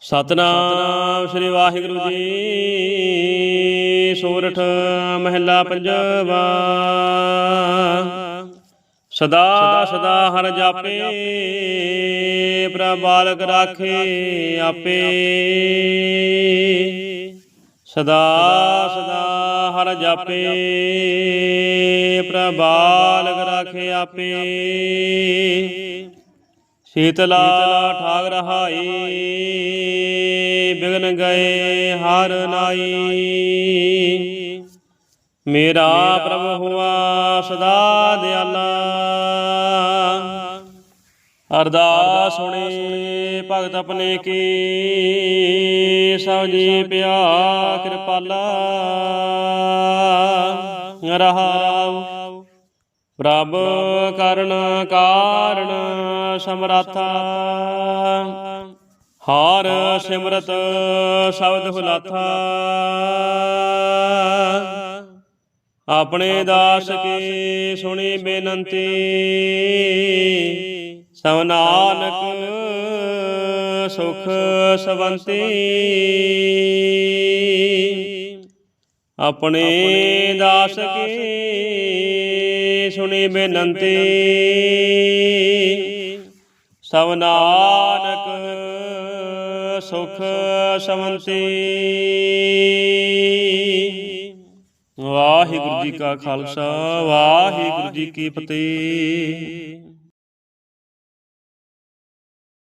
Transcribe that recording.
ਸਤਨਾਮ ਸ੍ਰੀ ਵਾਹਿਗੁਰੂ ਜੀ। ਸੋਰਠ ਮਹਿਲਾ ਪੰਜਵਾ। ਸਦਾ ਸਦਾ ਹਰ ਜਾਪੇ ਪ੍ਰਭ ਬਾਲਕ ਰਾਖੇ ਆਪੇ। ਸਦਾ ਸਦਾ ਹਰ ਜਾਪੇ ਪ੍ਰਭ ਬਾਲਕ ਰਾਖੇ ਆਪੇ। ਸ਼ੀਤਲਾ ਠਾਗ ਰਹਾਈ। ਬਿਗਨ ਗਏ ਹਰ ਨਾਈ। ਮੇਰਾ ਪ੍ਰਭ ਹੁਆ ਸਦਾ ਦਿਆਲਾ। ਅਰਦਾਸ ਸੁਣੇ ਭਗਤ ਆਪਣੇ ਕੀ। ਸਭ ਜੀ ਪਿਆ ਕਿਰਪਾਲਾ। ਰਹਾਉ। ਪ੍ਰਭ ਕਰਨ ਕਾਰਣ ਸਮਰਾਥਾ। ਹਾਰ ਸਿਮਰਤ ਸ਼ਬਦ ਹੁਲਾਥਾ। ਆਪਣੇ ਦਾਸ ਕੀ ਸੁਣੀ ਬੇਨੰਤੀ। ਸਭ ਨਾਨਕ ਸੁਖ ਸਵੰਤੀ। ਆਪਣੇ ਦਾਸ ਕੀ ਸੁਣੀ ਬੇਨੰਤੀ। ਸਭ ਨਾਨਕ ਸੁਖ ਸਵੰਤੀ। ਵਾਹਿਗੁਰੂ ਜੀ ਕਾ ਖਾਲਸਾ ਵਾਹਿਗੁਰੂ ਜੀ ਕੀ ਫਤਿਹ।